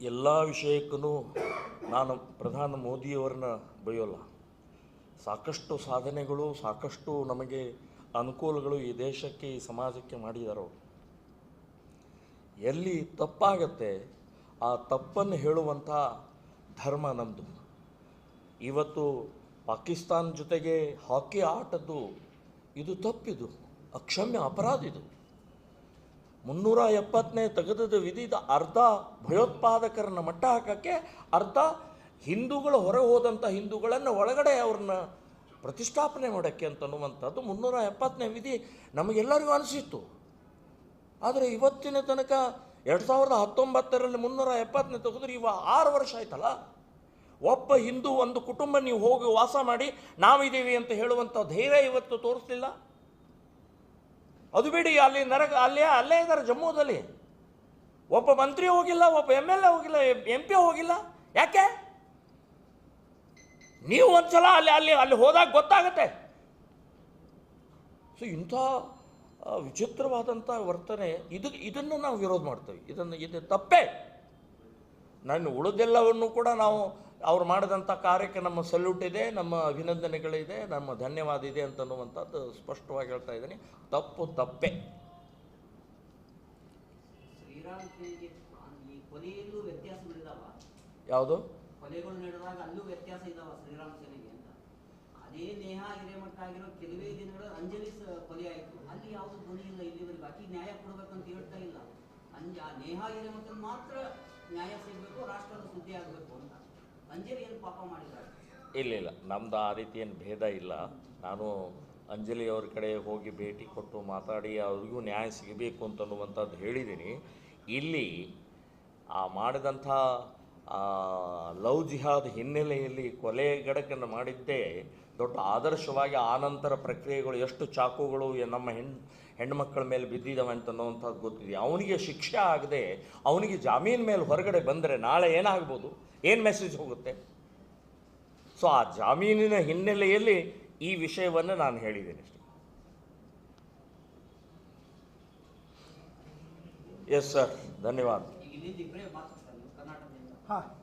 ಎಲ್ಲ ವಿಷಯಕ್ಕೂ ನಾನು ಪ್ರಧಾನ ಮೋದಿಯವರನ್ನ ಬರೆಯೋಲ್ಲ. ಸಾಕಷ್ಟು ಸಾಧನೆಗಳು, ಸಾಕಷ್ಟು ನಮಗೆ ಅನುಕೂಲಗಳು ಈ ದೇಶಕ್ಕೆ, ಈ ಸಮಾಜಕ್ಕೆ ಮಾಡಿದಾರೋ ಎಲ್ಲಿ ತಪ್ಪಾಗತ್ತೆ, ಆ ತಪ್ಪನ್ನು ಹೇಳುವಂಥ ಧರ್ಮ ನಮ್ಮದು ಇವತ್ತು ಪಾಕಿಸ್ತಾನ ಜೊತೆಗೆ ಹಾಕಿ ಆಟದ್ದು, ಇದು ತಪ್ಪಿದು, ಅಕ್ಷಮ್ಯ ಅಪರಾಧ ಇದು. ಮುನ್ನೂರ ಎಪ್ಪತ್ತನೇ ತಗದದ ವಿಧಿದ ಅರ್ಧ ಭಯೋತ್ಪಾದಕರನ್ನ ಮಟ್ಟ ಹಾಕೋಕ್ಕೆ ಅರ್ಧ ಹಿಂದೂಗಳು ಹೊರ ಹೋದಂಥ ಹಿಂದೂಗಳನ್ನು ಒಳಗಡೆ ಅವ್ರನ್ನ ಪ್ರತಿಷ್ಠಾಪನೆ ಮಾಡೋಕ್ಕೆ ಅಂತನ್ನುವಂಥದ್ದು ಮುನ್ನೂರ ಎಪ್ಪತ್ತನೇ ವಿಧಿ ನಮಗೆಲ್ಲರಿಗೂ ಅನಿಸಿತ್ತು. ಆದರೆ ಇವತ್ತಿನ ತನಕ ಎರಡು ಸಾವಿರದ ಹತ್ತೊಂಬತ್ತರಲ್ಲಿ ಮುನ್ನೂರ ಎಪ್ಪತ್ತನೇ ತೆಗೆದ್ರೆ ಇವ ಆರು ವರ್ಷ ಆಯ್ತಲ್ಲ? ಒಬ್ಬ ಹಿಂದೂ ಒಂದು ಕುಟುಂಬ ನೀವು ಹೋಗಿ ವಾಸ ಮಾಡಿ ನಾವಿದ್ದೀವಿ ಅಂತ ಹೇಳುವಂಥ ಧೈರ್ಯ ಇವತ್ತು ತೋರಿಸ್ಲಿಲ್ಲ? ಅದು ಬಿಡಿ, ಅಲ್ಲಿ ನರಕ ಅಲ್ಲೇ ಅಲ್ಲೇ ಇದ್ದಾರೆ ಜಮ್ಮುದಲ್ಲಿ. ಒಬ್ಬ ಮಂತ್ರಿ ಹೋಗಿಲ್ಲ, ಒಬ್ಬ ಎಂ ಎಲ್ ಎ ಹೋಗಿಲ್ಲ, ಎಂ ಪಿ ಹೋಗಿಲ್ಲ. ಯಾಕೆ? ನೀವು ಒಂದ್ಸಲ ಅಲ್ಲಿ ಅಲ್ಲಿ ಅಲ್ಲಿ ಹೋದಾಗ ಗೊತ್ತಾಗತ್ತೆ. ಸೊ ಇಂಥ ವಿಚಿತ್ರವಾದಂಥ ವರ್ತನೆ, ಇದು, ಇದನ್ನು ನಾವು ವಿರೋಧ ಮಾಡ್ತೇವೆ. ಇದನ್ನು, ಇದು ತಪ್ಪೇ. ನಾನು ಉಳಿದೆಲ್ಲವನ್ನು ಕೂಡ ನಾವು ಅವ್ರು ಮಾಡಿದಂಥ ಕಾರ್ಯಕ್ಕೆ ನಮ್ಮ ಸಲ್ಯೂಟ್ ಇದೆ ನಮ್ಮ ಅಭಿನಂದನೆಗಳಿದೆ ನಮ್ಮ ಧನ್ಯವಾದ ಇದೆ ಅಂತನ್ನುವಂಥದ್ದು ಸ್ಪಷ್ಟವಾಗಿ ಹೇಳ್ತಾ ಇದ್ದೀನಿ. ತಪ್ಪು ತಪ್ಪೆ. ಯಾವುದು? ಕೊಲೆಗಳು ನಡೆದಾಗ ಅಲ್ಲೂ ವ್ಯತ್ಯಾಸ ಇದಾವ ಶ್ರೀರಾಮ್ ಸೇನೆಗೆ ಅಂತ. ಅದೇ ನೇಹಾ ಹಿರೇಮಠ ಆಗಿರೋ ಕೆಲವೇ ದಿನಗಳು ಅಂಜಲಿ ಸ- ಕೊಲೆ ಆಯಿತು. ಅಲ್ಲಿ ಯಾವುದು ಧ್ವನಿ ಇಲ್ಲ ಇಲ್ಲಿವರೆಗೆ. ಬಾಕಿ ನ್ಯಾಯ ಕೊಡ್ಬೇಕಂತ ಹೇಳ್ತಾ ಇಲ್ಲ. ಅಂಜಾ ಆ ನೇಹಾ ಹಿರೇಮಠನ್ ಮಾತ್ರ ನ್ಯಾಯ ಸಿಗಬೇಕು ರಾಷ್ಟ್ರದ ಸುದ್ದಿ ಆಗಬೇಕು ಅಂತ. ಇಲ್ಲ ಇಲ್ಲ. ನಮ್ದು ಆ ರೀತಿ ಏನು ಭೇದ ಇಲ್ಲ. ನಾನು ಅಂಜಲಿ ಅವ್ರ ಕಡೆ ಹೋಗಿ ಭೇಟಿ ಕೊಟ್ಟು ಮಾತಾಡಿ ಅವ್ರಿಗೂ ನ್ಯಾಯ ಸಿಗಬೇಕು ಅಂತನ್ನುವಂಥದ್ದು ಹೇಳಿದ್ದೀನಿ. ಇಲ್ಲಿ ಆ ಮಾಡಿದಂಥ ಲವ್ ಜಿಹಾದ್ ಹಿನ್ನೆಲೆಯಲ್ಲಿ ಕೊಲೆ ಗಡಕನ್ನು ಮಾಡಿದ್ದೇ ದೊಡ್ಡ ಆದರ್ಶವಾಗಿ ಆನಂತರ ಪ್ರಕ್ರಿಯೆಗಳು ಎಷ್ಟು ಚಾಕುಗಳು ಎ- ನಮ್ಮ ಹೆಣ್ಣು ಹೆಣ್ಮಕ್ಳ ಮೇಲೆ ಬಿದ್ದಿದ್ದಾವೆ ಅಂತನ್ನುವಂಥದ್ದು ಗೊತ್ತಿದೆ. ಅವನಿಗೆ ಶಿಕ್ಷೆ ಆಗದೆ ಅವನಿಗೆ ಜಾಮೀನು ಮೇಲೆ ಹೊರಗಡೆ ಬಂದರೆ ನಾಳೆ ಏನಾಗ್ಬೋದು? ಏನು ಮೆಸೇಜ್ ಹೋಗುತ್ತೆ? ಸೊ ಆ ಜಾಮೀನಿನ ಹಿನ್ನೆಲೆಯಲ್ಲಿ ಈ ವಿಷಯವನ್ನು ನಾನು ಹೇಳಿದ್ದೇನೆ ಅಷ್ಟೇ. ಎಸ್ ಸರ್ ಧನ್ಯವಾದ ಹಾಂ.